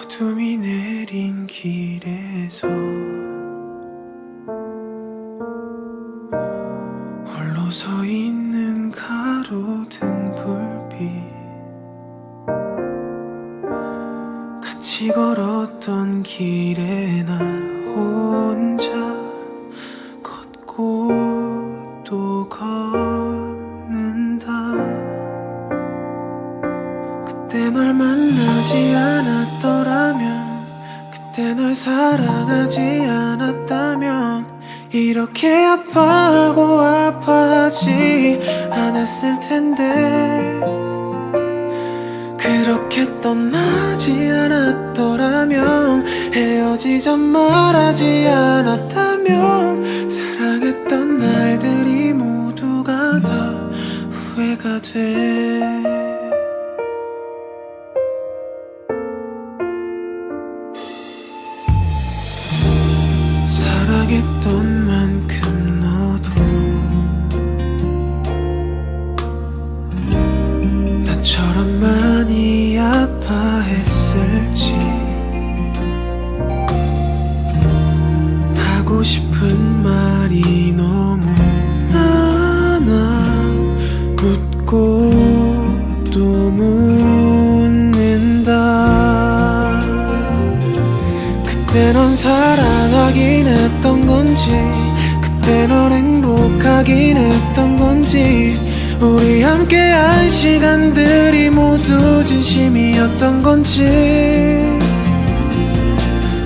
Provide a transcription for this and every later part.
어둠이 내린 길에서 홀로 서 있는 가로등 불빛. 같이 걸었던 길에 나 혼자 걷고 또 걷는 그때 널 만나지 않았더라면 그때 널 사랑하지 않았다면 이렇게 아파하고 아파하지 않았을 텐데. 그렇게 떠나지 않았더라면 헤어지자 말하지 않았다면 사랑했던 날들이 모두가 다 후회가 돼 사랑했던 만큼 너도 나처럼 많이 아파했을지 하고 싶은 말이 너무 많아 묻고 또 묻는 그때 넌 사랑하긴 했던 건지 그때 넌 행복하긴 했던 건지 우리 함께한 시간들이 모두 진심이었던 건지.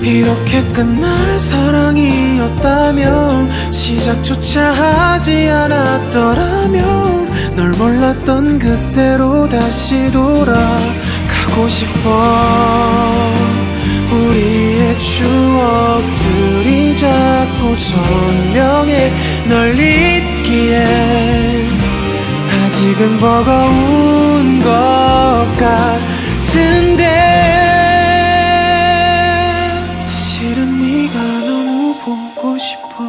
이렇게 끝날 사랑이었다면 시작조차 하지 않았더라면 널 몰랐던 그때로 다시 돌아가고 싶어 자꾸 선명해 널 잊기에 아직은 버거운 것 같은데 사실은 네가 너무 보고 싶어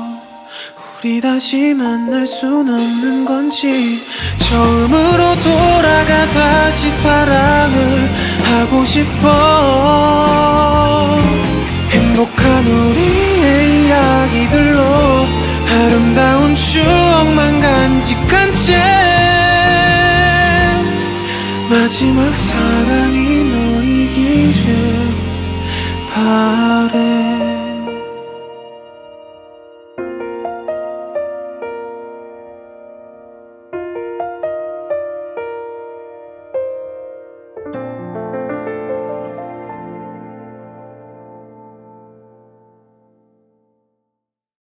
우리 다시 만날 순 없는 건지 처음으로 돌아가 다시 사랑을 하고 싶어 간직한 채 마지막 사랑이 너이기를 바래.